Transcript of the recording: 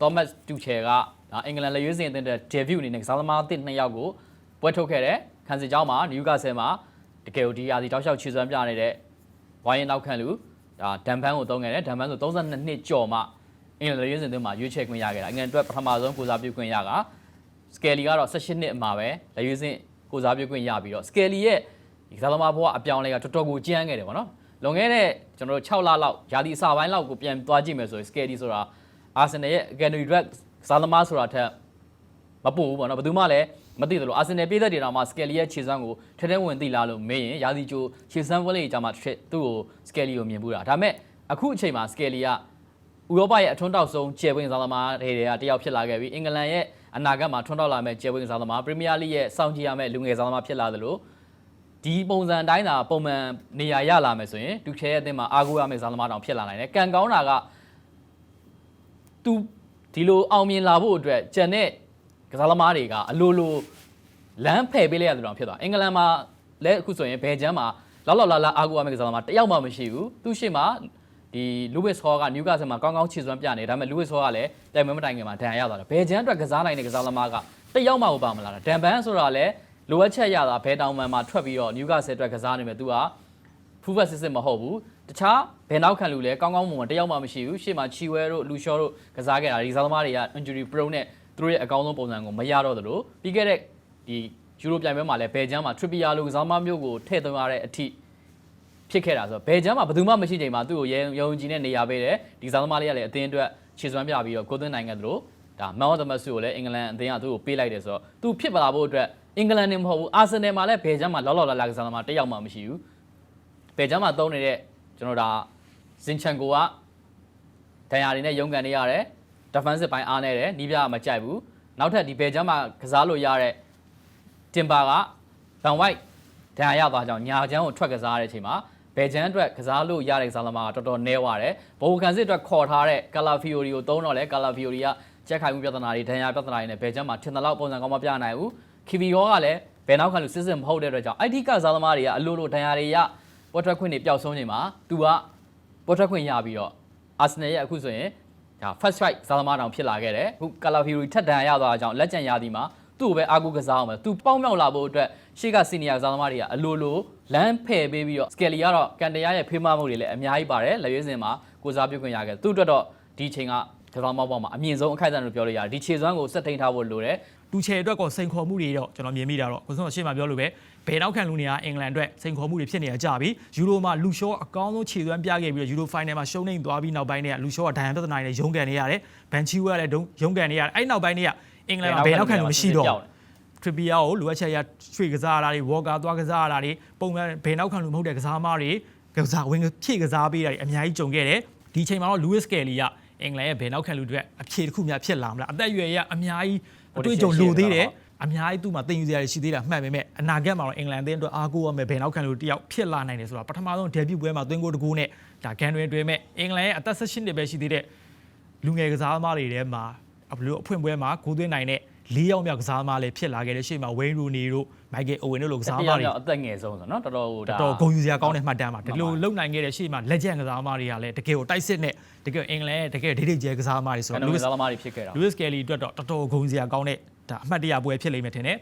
Thomas Tuchel ကဒါအင်္ဂလန်လက်ရွေးစင်အသင်းတဲ့ debut အနေနဲ့ကစားသမားအသစ်နှစ်ယောက်ကိုပွဲထုတ်ခဲ့တယ်ခန်းစီကျောင်းမှာ Newcastle မှာတကယ်ကိုဒီရာသီတောက်လျှောက်ခြေစွမ်းပြနေတဲ့ဝိုင်းရင်နောက်ခံလူဒါဒန်ဖန်ကိုတုံးခဲ့တယ်ဒန်ဖန်ဆို32နှစ်ကျော်မှအင်္ဂလန်လက်ရွေးစင်အသင်းမှာရွေးချယ်ခွင့်ရခဲ့တာအင်္ဂလန်အတွက်ပထမဆုံးကိုစားပြုခွင့်ရက Skelly ကတော့18နှစ်အမှာပဲလက်ရွေးစင်ကိုစားပြုခွင့်ရပြီးတော့ Skelly ရဲ့ဒီကစားသမားဘဝအပြောင်းအလဲကတော်တော်ကိုကြမ်းခဲ့တယ်ဗောနော်လွန်ခဲ့တဲ့ကျွန်တော်တို့6လလောက်ရာသီအစပိုင်းလောက်ကိုပြန်သွားကြည့်မယ်ဆိုရင် Skelly ဆိုတာ အာဆင်နယ်ရဲ့ Academy Drag ကစားသမားဆိုတာထက်မပို့ဘူးဗောနော်ဘယ်သူမှလည်းမသိသလိုအာဆင်နယ်ပြည်သက်တွေတောင်မှ Skelly ရဲ့ခြေစွမ်းကိုထဲထဲဝင်သိလားလို့မေးရင်ရာသီကျိုးခြေစွမ်းပွဲလေးကြာမှသူ့ကို Skelly ကိုမြင်ဘူးတာဒါပေမဲ့အခုအချိန်မှာ Skelly ကဥရောပရဲ့အထွန်းတောက်ဆုံးကျယ်ဝန်းစားသမားတွေကတယောက်ဖြစ်လာခဲ့ပြီးအင်္ဂလန်ရဲ့အနာဂတ်မှာထွန်းတောက်လာမဲ့ကျယ်ဝန်းစားသမားပရီးမီးယားလိရဲ့စောင့်ကြည့်ရမယ့်လူငယ်စားသမားဖြစ်လာသလိုဒီပုံစံတိုင်းသာပုံမှန်နေရာရလာမယ်ဆိုရင်ဒူချဲရဲ့အသင်းမှာအာဂိုရမယ့်စားသမားတောင်ဖြစ်လာနိုင်တယ်။ကံကောင်းတာက သူဒီလိုအောင်မြင်လာဖို့အတွက်ကြံတဲ့ကစားသမားတွေကအလိုလိုလမ်းဖယ်ပေးလိုက်ရတယ်တောင်ဖြစ်သွား။အင်္ဂလန်မှာလည်းအခုဆိုရင်ဘယ်ချမ်းမှာလောက်လောက်လာလာအာဂိုရမယ့်ကစားသမားတယောက်မှမရှိဘူး။သူရှိမှဒီလူဝစ်ဟောကနျူကာဆယ်မှာကောင်းကောင်းခြေစွမ်းပြနေဒါပေမဲ့လူဝစ်ဟောကလည်းတိုင်မွေးမတိုင်ခင်မှာဒဏ်ရရသွားတယ်ဘယ်ချမ်းအတွက်ကစားနိုင်တဲ့ကစားသမားကတယောက်မှမပါမလာတာဒန်ဘန်ဆိုတာလည်းလိုအပ်ချက်ရတာဘယ်တောင်မှမှာထွက်ပြီးတော့နျူကာဆယ်အတွက်ကစားနေမယ်သူက ဖူးဖက်စစ်စစ်မဟုတ်ဘူးတခြားဘယ်နောက်ခံလူလဲကောင်းကောင်းမွန်မွန်တယောက်မှမရှိဘူးရှေ့မှာချီဝဲတို့လူရှောတို့ကစားခဲ့တာဒီကစားသမားတွေက injury prone နဲ့သူတို့ရဲ့အကောင်းဆုံးပုံစံကိုမရတော့သလိုပြီးခဲ့တဲ့ဒီယူရိုပြိုင်ပွဲမှာလည်းဘယ်ချမ်းမှာ trippier လိုကစားသမားမျိုးကိုထည့်သွင်းရတဲ့အထိဖြစ်ခဲ့တာဆိုတော့ဘယ်ချမ်းမှာဘယ်သူမှမရှိချိန်မှာသူ့ကိုရဲရုံကြည်နဲ့နေရာပေးတယ်ဒီစားသမားလေးကလည်းအသင်းအတွက်ခြေစွမ်းပြပြီးတော့ကိုသွင်းနိုင်ငံတို့ဒါ Man of the Match ကိုလည်းအင်္ဂလန်အသင်းကသူ့ကိုပေးလိုက်တယ်ဆိုတော့သူဖြစ်ပါလာဖို့အတွက်အင်္ဂလန်နေမဟုတ်ဘူးအာဆင်နယ်မှာလည်းဘယ်ချမ်းမှာလောက်လောက်လာလာကစားသမားတစ်ယောက်မှမရှိဘူး ဘယ်ချမ်းမှာသုံးနေတဲ့ကျွန်တော်ဒါဇင်ချန်ကိုကဒဏ်ရာတွေနဲ့ရုန်းကန်နေရတယ် defensive ပိုင်းအားနေတယ်နီးပြကမကြိုက်ဘူးနောက်ထပ်ဒီဘယ်ချမ်းမှာကစားလို့ရတဲ့တင်ပါကဗန်ဝိုက်ဒဏ်ရာရသွားကြောင်းညာချမ်းကိုထွက်ကစားရတဲ့အချိန်မှာဘယ်ချမ်းအတွက်ကစားလို့ရတဲ့ကစားသမားကတော်တော်နည်းသွားတယ်။ဘောကန်စစ်အတွက်ခေါ်ထားတဲ့ကာလာဖီယိုရီကိုသုံးတော့လဲကာလာဖီယိုရီကချက်ခိုင်မှုပြဿနာတွေဒဏ်ရာပြဿနာတွေနဲ့ဘယ်ချမ်းမှာထင်တယ်လို့ပုံစံကောင်းမပြနိုင်ဘူး။ခီဗီယောကလည်းဘယ်နောက်ခံလို့စစ်စစ်မဟုတ်တဲ့အတွက်ကြောင့် IT ကစားသမားတွေကအလိုလိုဒဏ်ရာတွေရ ပေါ်ထွက်ခွင့်တွေပျောက်ဆုံးချိန်မှာသူကပေါ်ထွက်ခွင့်ရပြီးတော့အာဆင်နယ်ရဲ့အခုဆိုရင်ဒါ first strike စားသမားတောင်ဖြစ်လာခဲ့တယ်။အခုကာလာဖီယိုရီထက်ဒဏ်ရာရသွားတာကြောင့်လက်ကျန်ရသည်မှာသူ့ကိုပဲအာကူကစားအောင်ပဲသူပေါင်းမြောက်လာဖို့အတွက်ရှေ့ကစီနီယာကစားသမားတွေကအလိုလိုလမ်းဖယ်ပေးပြီးတော့စကယ်လီကတော့ကန်တရားရဲ့ဖေးမမှုတွေလည်းအများကြီးပါတယ်လက်ရွေးစင်မှာကိုစားပြုခွင့်ရခဲ့သူ့အတွက်တော့ဒီအချိန်က ကစားမောက်ပေါက်မှာအမြင့်ဆုံးအခိုက်အတန့်လို့ပြောလို့ရတယ်ဒီခြေစွမ်းကိုစက်ထိန်ထားဖို့လိုတယ်တူချယ်အတွက်ကိုစိန်ခေါ်မှုတွေတော့ကျွန်တော်မြင်မိတာတော့ကိုစုံအရှင်းမပြောလို့ပဲဘယ်နောက်ခံလူနေရအင်္ဂလန်အတွက်စိန်ခေါ်မှုတွေဖြစ်နေရကြပြီယူရိုမှာလူရှော့အကောင်းဆုံးခြေသွမ်းပြခဲ့ပြီးတော့ယူရိုဖိုင်နယ်မှာရှုံးနေသွားပြီးနောက်ပိုင်းတွေကလူရှော့ကဒဏ်ရာပြဿနာတွေနဲ့ရုန်းကန်နေရတယ်ဘန်ချီဝါလည်းရုန်းကန်နေရတယ်အဲ့နောက်ပိုင်းတွေကအင်္ဂလန်မှာဘယ်နောက်ခံလူမရှိတော့ထရီပီယာကိုလိုအပ်ချက်ရရွှေကစားရတာတွေဝေါ်ကာသွားကစားရတာတွေပုံမှန်ဘယ်နောက်ခံလူမဟုတ်တဲ့ကစားသမားတွေကစားဝင်ဖြည့်ကစားပေးတာတွေအများကြီးကြုံခဲ့တယ်ဒီချိန်မှာတော့လူးစ်ကယ်လီက အင်္ဂလန်ရဲ့ဘယ်နောက်ခံလူတွေအဖြေတစ်ခုများဖြစ်လာမလားအသက်အရွယ်ရအများကြီးအတွေ့အကြုံလိုသေးတယ်အများကြီးသူ့မှာတင်ယူစရာတွေရှိသေးတာမှန်ပေမဲ့အနာဂတ်မှာတော့အင်္ဂလန်အသင်းအတွက်အားကိုးရမယ်ဘယ်နောက်ခံလို့တယောက်ဖြစ်လာနိုင်တယ်ဆိုတာပထမဆုံးဒယ်ဗျူပွဲမှာသွင်းကိုတကူနဲ့ဒါဂန်တွင်တွင်မဲ့အင်္ဂလန်ရဲ့အသက်16နှစ်ပဲရှိသေးတဲ့လူငယ်ကစားသမားတွေထဲမှာဘလို့အဖွင့်ပွဲမှာဂိုးသွင်းနိုင်တဲ့ ၄ယောက်မြောက်ကစားသမားလည်းဖြစ်လာခဲ့တဲ့ရှေ့မှာဝိန်းရူနီတို့မိုက်ကယ်အိုဝင်တို့လိုကစားသမားတွေအသက်ငယ်ဆုံးဆိုတော့နော်တော်တော်ဟိုဒါတော်တော်ဂုဏ်ယူစရာကောင်းတဲ့မှတ်တမ်းပါဒီလိုလုံနိုင်ခဲ့တဲ့ရှေ့မှာလက်ကျန်ကစားသမားတွေကလည်းတကယ်ကိုတိုက်စစ်နဲ့တကယ်အင်္ဂလန်ရဲ့တကယ်ဒိတ်ဒိတ်ကျဲကစားသမားတွေဆိုကန်တော့နိုလူးကစားသမားတွေဖြစ်ခဲ့တာလူးစ်ကယ်လီအတွက်တော့တော်တော်ဂုဏ်ယူစရာကောင်းတဲ့ဒါအမှတ်တရပွဲဖြစ်လိမ့်မယ်ထင်တယ်